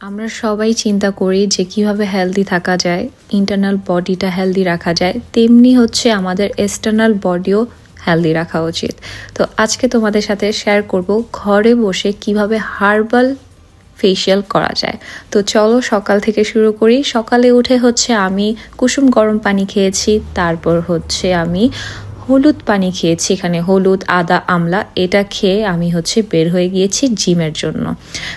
আমরা সবাই চিন্তা করি যে কীভাবে হেলদি থাকা যায় ইন্টারনাল বডিটা হেলদি রাখা যায়, তেমনি হচ্ছে আমাদের এক্সটার্নাল বডিও হেলদি রাখা উচিত। তো আজকে তোমাদের সাথে শেয়ার করব ঘরে বসে কীভাবে হার্বাল ফেসিয়াল করা যায়। তো চলো সকাল থেকে শুরু করি। সকালে উঠে হচ্ছে আমি কুসুম গরম পানি খেয়েছি, তারপর হচ্ছে আমি হলুদ পানি খেয়েছি, এখানে হলুদ, আদা, আমলা, এটা খেয়ে আমি হচ্ছে বের হয়ে গিয়েছি জিমের জন্য।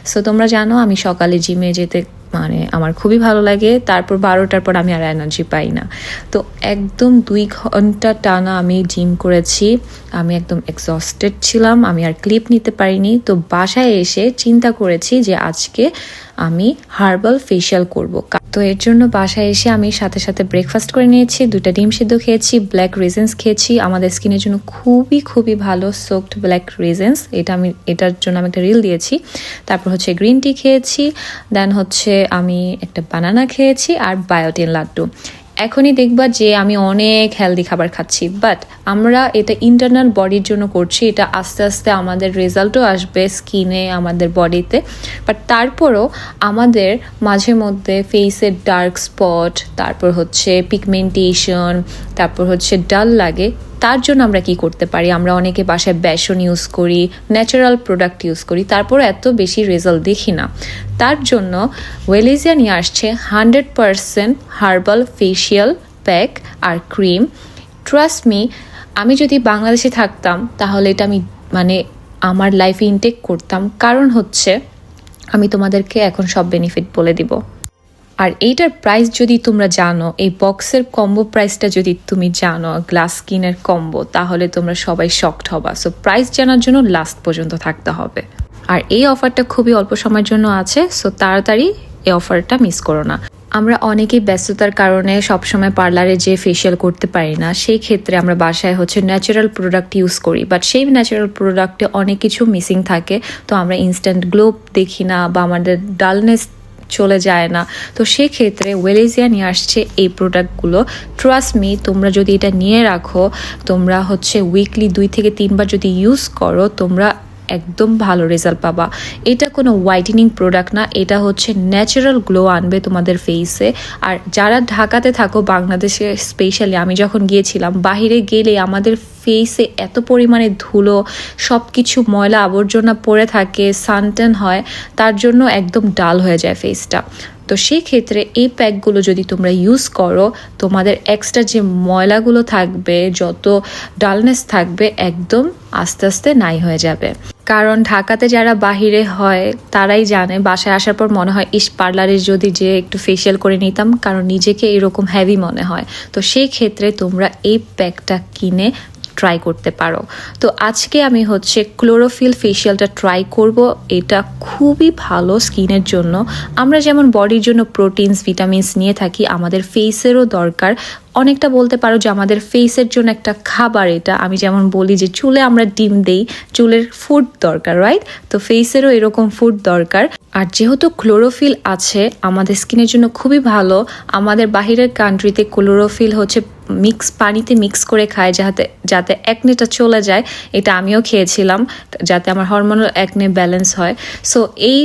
সো তোমরা জানো আমি সকালে জিমে যেতে মানে আমার খুবই ভালো লাগে। তারপর বারোটার পর আমি আর এনার্জি পাই না। তো একদম দুই ঘণ্টা টানা আমি জিম করেছি। আমি একদম এক্সস্টেড ছিলাম। আমি আর ক্লিপ নিতে পারিনি। তো বাসায় এসে চিন্তা করেছি যে আজকে আমি হার্বাল ফেশিয়াল করব। তো এর জন্য বাসায় এসে আমি সাথে সাথে ব্রেকফাস্ট করে নিয়েছি দুটা ডিম সিদ্ধ খেয়েছি ব্ল্যাক রিজেন্স খেয়েছি। আমাদের স্কিনের জন্য খুবই খুবই ভালো সোকড ব্ল্যাক রিজেন্স এটা আমি, এটার জন্য আমি একটা রিল দিয়েছি। তারপর হচ্ছে গ্রিন টি খেয়েছি। দেন হচ্ছে আমি একটা বানানা খেয়েছি আর বায়োটিন লাড্ডু। এখনই দেখবা যে আমি অনেক হেলদি খাবার খাচ্ছি বাট আমরা এটা ইন্টারনাল বডির জন্য করছি, এটা আস্তে আস্তে আমাদের রেজাল্টও আসবে স্কিনে আমাদের বডিতে বাট তারপরও আমাদের মাঝে মধ্যে ফেসের ডার্ক স্পট তারপর হচ্ছে পিগমেন্টেশন তারপর হচ্ছে ডাল লাগে। তার জন্য আমরা কি করতে পারি? আমরা অনেকে বাসায় বেসন ইউজ করি ন্যাচারাল প্রোডাক্ট ইউজ করি, তারপর এত বেশি রেজাল্ট দেখি না। তার জন্য ওয়েলেজিয়া নিয়ে আসছে hundred percent herbal facial pack আর ক্রিম ট্রাস্ট মি আমি যদি বাংলাদেশে থাকতাম, তাহলে এটা আমি মানে আমার লাইফে ইনটেক করতাম। কারণ হচ্ছে, আমি তোমাদেরকে এখন সব বেনিফিট বলে দিব। আর এইটার প্রাইস যদি তোমরা জানো, এই বক্সের কম্বো প্রাইসটা যদি তুমি জানো গ্লাস স্কিনের কম্বো তাহলে তোমরা সবাই শকড হবা। সো প্রাইস জানার জন্য লাস্ট পর্যন্ত থাকতে হবে। আর এই অফারটা খুবই অল্প সময়ের জন্য আছে সো তাড়াতাড়ি এই অফারটা মিস করো না। আমরা অনেকেই ব্যস্ততার কারণে সবসময় পার্লারে যে ফেসিয়াল করতে পারি না। সেই ক্ষেত্রে আমরা বাসায় হচ্ছে ন্যাচারাল প্রোডাক্ট ইউজ করি বাট সেই ন্যাচারাল প্রোডাক্টে অনেক কিছু মিসিং থাকে। তো আমরা ইনস্ট্যান্ট গ্লো দেখি না, বা আমাদের ডালনেস চলে যায় না। তো সেক্ষেত্রে ওয়েলেজিয়া নিয়ে আসছে এই প্রোডাক্টগুলো ট্রাস্ট মি তোমরা যদি এটা নিয়ে রাখো, তোমরা হচ্ছে উইকলি দুই থেকে তিনবার যদি ইউজ করো, তোমরা একদম ভালো রেজাল্ট পাবা। এটা কোনো হোয়াইটেনিং প্রোডাক্ট না, এটা হচ্ছে ন্যাচারাল গ্লো আনবে তোমাদের ফেসে আর যারা ঢাকাতে থাকো, বাংলাদেশে স্পেশালি আমি যখন গিয়েছিলাম, বাহিরে গেলে আমাদের ফেসে এত পরিমাণে ধুলো সব কিছু ময়লা আবর্জনা পড়ে থাকে সানটেন হয়, তার জন্য একদম ডাল হয়ে যায় ফেসটা তো সেই ক্ষেত্রে এই প্যাকগুলো যদি তোমরা ইউজ করো, তোমাদের এক্সট্রা যে ময়লাগুলো থাকবে, যত ডালনেস থাকবে, একদম আস্তে আস্তে নাই হয়ে যাবে। কারণ ঢাকাতে যারা বাহিরে হয়, তারাই জানে, বাসায় আসার পর মনে হয়, ইস, পার্লারে যদি যে একটু ফেসিয়াল করে নিতাম, কারণ নিজেকে এরকম হ্যাভি মনে হয়। তো সেই ক্ষেত্রে তোমরা এই প্যাকটা কিনে ট্রাই করতে পারো। তো আজকে আমি হচ্ছে ক্লোরোফিল ফেশিয়ালটা ট্রাই করব। এটা খুবই ভালো স্কিনের জন্য। আমরা যেমন বডির জন্য প্রোটিনস ভিটামিনস নিয়ে থাকি, আমাদের ফেসেরও দরকার। অনেকটা বলতে পারো যে আমাদের ফেসের জন্য একটা খাবার এটা। আমি যেমন বলি যে চুলে আমরা ডিম দেই, চুলের ফুড দরকার রাইট তো ফেসেরও এরকম ফুড দরকার। আর যেহেতু ক্লোরোফিল আছে, আমাদের স্কিনের জন্য খুবই ভালো। আমাদের বাহিরের কান্ট্রিতে ক্লোরোফিল হচ্ছে মিক্স পানিতে মিক্স করে খায় যাতে যাতে একনেটা চলে যায়। এটা আমিও খেয়েছিলাম, যাতে আমার হরমোনাল একনে ব্যালেন্স হয়। সো এই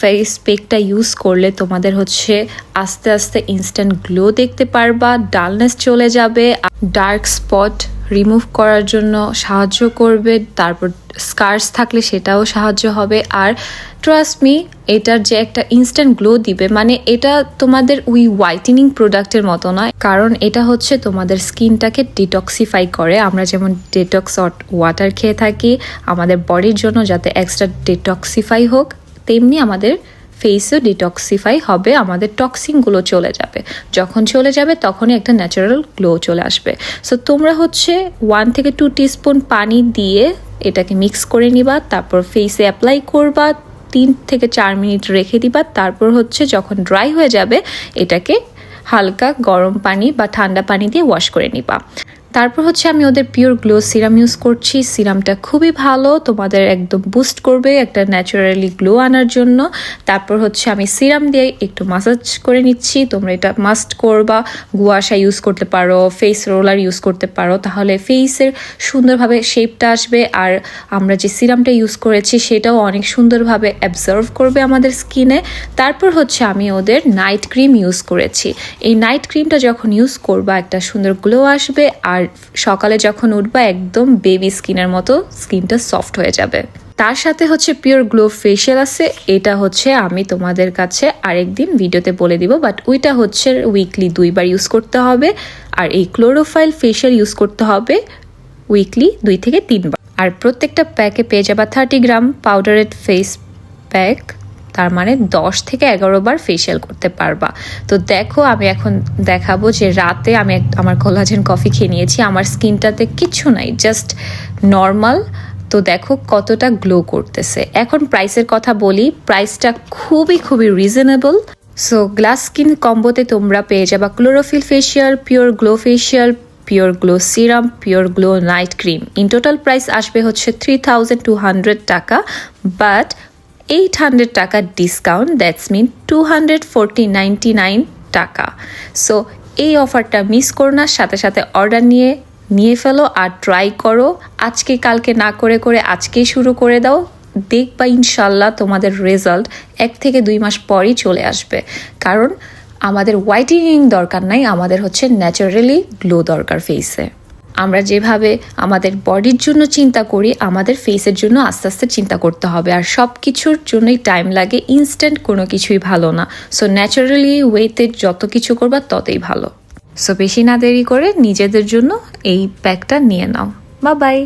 ফেস পেকটা ইউজ করলে তোমাদের হচ্ছে আস্তে আস্তে ইনস্ট্যান্ট গ্লো দেখতে পারবা ডালনেস চলে যাবে ডার্ক স্পট রিমুভ করার জন্য সাহায্য করবে, তারপর স্কার্স থাকলে সেটাও সাহায্য হবে। আর ট্রাস্ট মি এটার যে একটা ইনস্ট্যান্ট গ্লো দিবে মানে এটা তোমাদের উই হোয়াইটেনিং প্রোডাক্টের মতো নয়, কারণ এটা হচ্ছে তোমাদের স্কিনটাকে ডিটক্সিফাই করে। আমরা যেমন ডিটক্স ওয়াটার খেয়ে থাকি, আমাদের বডির জন্য যাতে এক্সট্রা ডিটক্সিফাই হোক। তেমনি আমাদের ফেসও ডিটক্সিফাই হবে, আমাদের টক্সিনগুলো চলে যাবে। যখন চলে যাবে, তখনই একটা ন্যাচারাল গ্লো চলে আসবে। সো তোমরা হচ্ছে ওয়ান থেকে টু টিস্পুন পানি দিয়ে এটাকে মিক্স করে নিবা, তারপর ফেসে অ্যাপ্লাই করবা, তিন থেকে চার মিনিট রেখে দিবা, তারপর হচ্ছে যখন ড্রাই হয়ে যাবে, এটাকে হালকা গরম পানি বা ঠান্ডা পানি দিয়ে ওয়াশ করে নিবা। তারপর হচ্ছে আমি ওদের পিওর গ্লো সিরাম ইউজ করছি। সিরামটা খুবই ভালো, তোমাদের একদম বুস্ট করবে একটা ন্যাচারালি গ্লো আনার জন্য। তারপর হচ্ছে আমি সিরাম দিয়ে একটু মাসাজ করে নিচ্ছি। তোমরা এটা মাস্ট করবা। গুয়াশা ইউজ করতে পারো ফেস রোলার ইউজ করতে পারো। তাহলে ফেসের সুন্দরভাবে শেপটা আসবে। আর আমরা যে সিরামটা ইউজ করেছি, সেটাও অনেক সুন্দরভাবে অ্যাবজার্ভ করবে আমাদের স্কিনে তারপর হচ্ছে আমি ওদের নাইট ক্রিম ইউজ করেছি। এই নাইট ক্রিমটা যখন ইউজ করবা, একটা সুন্দর গ্লো আসবে। আর সকালে যখন উঠবা, একদম বেবি স্কিনের মতো স্কিনটা সফট হয়ে যাবে। তার সাথে হচ্ছে পিওর গ্লো ফেশিয়াল আছে। এটা হচ্ছে আমি তোমাদের কাছে আরেকদিন ভিডিওতে বলে দিব বাট ওইটা হচ্ছে উইকলি দুইবার ইউজ করতে হবে। আর এই ক্লোরোফাইল ফেশিয়াল ইউজ করতে হবে উইকলি দুই থেকে তিনবার। আর প্রত্যেকটা প্যাকে পেয়ে যাবা thirty gram powdered face pack তার মানে দশ থেকে এগারো বার ফেশিয়াল করতে পারবা। তো দেখো, আমি এখন দেখাবো যে রাতে আমি আমার কোলাজেন কফি খেয়ে নিয়েছি, আমার স্কিনটাতে কিচ্ছু নাই জাস্ট নর্মাল তো দেখো কতটা গ্লো করতেছে। এখন প্রাইসের কথা বলি প্রাইসটা খুবই খুবই রিজনেবল সো গ্লাস স্কিন কম্বোতে তোমরা পেয়ে যাবা chlorophyll facial pure glow facial pure glow serum pure glow night cream in total price আসবে হচ্ছে থ্রি টাকা বাট এইট হান্ড্রেড টাকা discount that's mean two hundred forty ninety nine টাকা। So এই অফারটা মিস করো না, সাথে সাথে অর্ডার নিয়ে নিয়ে ফেলো আর ট্রাই করো। আজকে, কালকে না করে করে আজকেই শুরু করে দাও। দেখবা ইনশাল্লাহ তোমাদের রেজাল্ট এক থেকে দুই মাস পরই চলে আসবে। কারণ আমাদের হোয়াইটেনিং দরকার নাই, আমাদের হচ্ছে ন্যাচারালি গ্লো দরকার ফেসে আমরা যেভাবে আমাদের বডির জন্য চিন্তা করি, আমাদের ফেসের জন্য আস্তে আস্তে চিন্তা করতে হবে। আর সব কিছুর জন্যই টাইম লাগে ইনস্ট্যান্ট কোনো কিছুই ভালো না। সো ন্যাচারালি ওয়েতে যত কিছু করবা, ততই ভালো। সো বেশি না দেরি করে নিজেদের জন্য এই প্যাকটা নিয়ে নাও। বা বাই